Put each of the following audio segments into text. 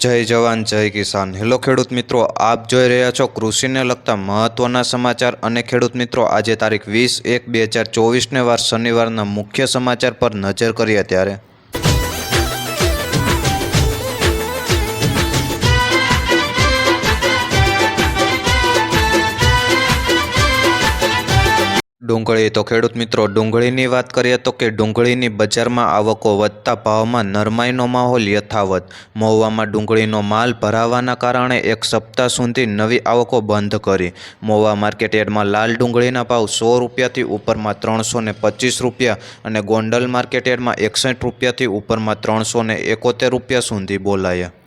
જય જવાન, જય કિસાન. હેલો ખેડૂત મિત્રો, આપ જોઈ રહ્યા છો કૃષિને લગતા મહત્વના સમાચાર અને ખેડૂત મિત્રો, આજે તારીખ વીસ એક બે હજાર ચોવીસને વાર શનિવારના મુખ્ય સમાચાર પર નજર કરીએ ત્યારે. ડુંગળી. તો ખેડૂત મિત્રો, ડુંગળીની વાત કરીએ તો કે ડુંગળીની બજારમાં આવકો વધતા ભાવમાં નરમાઈનો માહોલ યથાવત. મહુવામાં ડુંગળીનો માલ ભરાવાના કારણે એક સપ્તાહ સુધી નવી આવકો બંધ કરી. મહુવા માર્કેટ યાર્ડમાં લાલ ડુંગળીના ભાવ સો રૂપિયાથી ઉપરમાં ત્રણસો ને પચીસ રૂપિયા અને ગોંડલ માર્કેટ યાર્ડમાં એકસઠ રૂપિયાથી ઉપરમાં ત્રણસો ને એકોતેર રૂપિયા સુધી બોલાયા.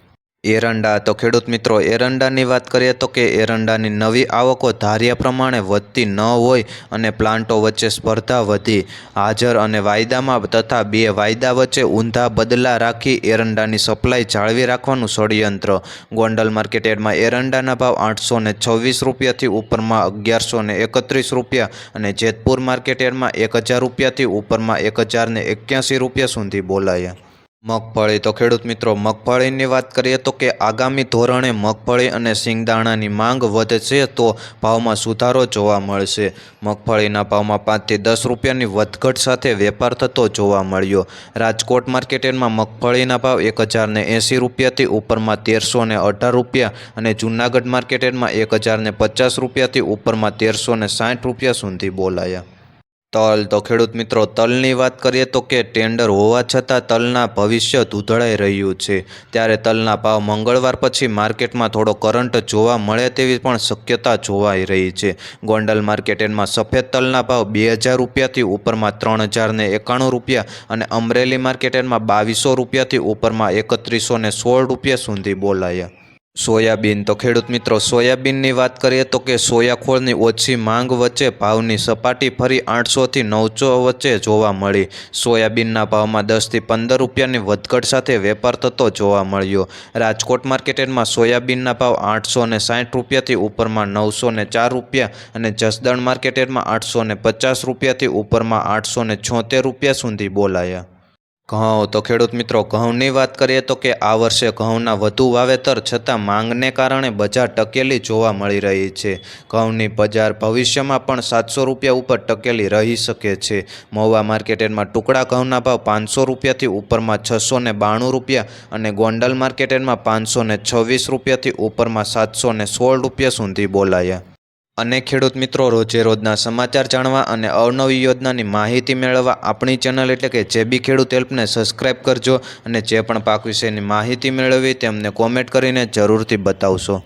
એરંડા. તો ખેડૂત મિત્રો, એરંડાની વાત કરીએ તો કે એરંડાની નવી આવકો ધાર્યા પ્રમાણે વધતી ન હોય અને પ્લાન્ટો વચ્ચે સ્પર્ધા વધી. હાજર અને વાયદામાં તથા બે વાયદા વચ્ચે ઊંધા બદલા રાખી એરંડાની સપ્લાય જાળવી રાખવાનું ષડયંત્ર. ગોંડલ માર્કેટ યાર્ડમાં એરંડાના ભાવ આઠસો ને છવ્વીસ રૂપિયાથી ઉપરમાં અગિયારસો ને એકત્રીસ રૂપિયા અને જેતપુર માર્કેટ યાર્ડમાં એક હજાર રૂપિયાથી ઉપરમાં એક હજાર ને એક્યાસી રૂપિયા સુધી બોલાયા. મગફળી. તો ખેડૂત મિત્રો, મગફળીની વાત કરીએ તો કે આગામી ધોરણે મગફળી અને સિંગદાણાની માંગ વધશે તો ભાવમાં સુધારો જોવા મળશે. મગફળીના ભાવમાં પાંચથી દસ રૂપિયાની વધઘટ સાથે વેપાર થતો જોવા મળ્યો. રાજકોટ માર્કેટમાં મગફળીના ભાવ એક હજારને એંસી રૂપિયાથી ઉપરમાં તેરસો ને અઢાર રૂપિયા અને જૂનાગઢ માર્કેટમાં એક હજારને પચાસ રૂપિયાથી ઉપરમાં તેરસો ને સાઠ રૂપિયા સુધી બોલાયા. તલ. તો ખેડૂત મિત્રો, તલની વાત કરીએ તો કે ટેન્ડર હોવા છતાં તલના ભવિષ્ય ધૂધળાઈ રહ્યું છે. ત્યારે તલના ભાવ મંગળવાર પછી માર્કેટમાં થોડો કરંટ જોવા મળે તેવી પણ શક્યતા જોવાઈ રહી છે. ગોંડલ માર્કેટમાં સફેદ તલના ભાવ બે હજાર રૂપિયાથી ઉપરમાં ત્રણ હજારને એકાણું રૂપિયા અને અમરેલી માર્કેટમાં બાવીસો રૂપિયાથી ઉપરમાં એકત્રીસો સોળ રૂપિયા સુધી બોલાયા. સોયાબીન. તો ખેડૂત મિત્રો, સોયાબીનની વાત કરીએ તો કે સોયાખોળની ઓછી માંગ વચ્ચે ભાવની સપાટી ફરી આઠસોથી નવસો વચ્ચે જોવા મળી. સોયાબીનના ભાવમાં દસથી પંદર રૂપિયાની વધઘટ સાથે વેપાર થતો જોવા મળ્યો. રાજકોટ માર્કેટમાં સોયાબીનના ભાવ આઠસો ને સાઠ રૂપિયાથી ઉપરમાં નવસો ને ચાર રૂપિયા અને જસદણ માર્કેટમાં આઠસો ને પચાસ રૂપિયાથી ઉપરમાં આઠસો ને છોતેર રૂપિયા સુધી બોલાયા. ઘઉં. તો ખેડૂત મિત્રો, ઘઉંની વાત કરીએ તો કે આ વર્ષે ઘઉંના વધુ વાવેતર છતાં માંગને કારણે બજાર ટકેલી જોવા મળી રહી છે. ઘઉંની બજાર ભવિષ્યમાં પણ સાતસો રૂપિયા ઉપર ટકેલી રહી શકે છે. મહુવા માર્કેટમાં ટુકડા ઘઉંના ભાવ પાંચસો રૂપિયાથી ઉપરમાં છસો ને બાણું રૂપિયા અને ગોંડલ માર્કેટમાં પાંચસો ને છવ્વીસ રૂપિયાથી ઉપરમાં સાતસો ને સોળ રૂપિયા સુધી બોલાયા. અને ખેડૂત મિત્રો, રોજે રોજના સમાચાર જાણવા અને અવનવી યોજનાની માહિતી મેળવવા આપણી ચેનલ એટલે કે જે બી ખેડૂત હેલ્પને સબસ્ક્રાઇબ કરજો અને જે પણ પાક વિશેની માહિતી મેળવવી તેમને કોમેન્ટ કરીને જરૂરથી બતાવશો.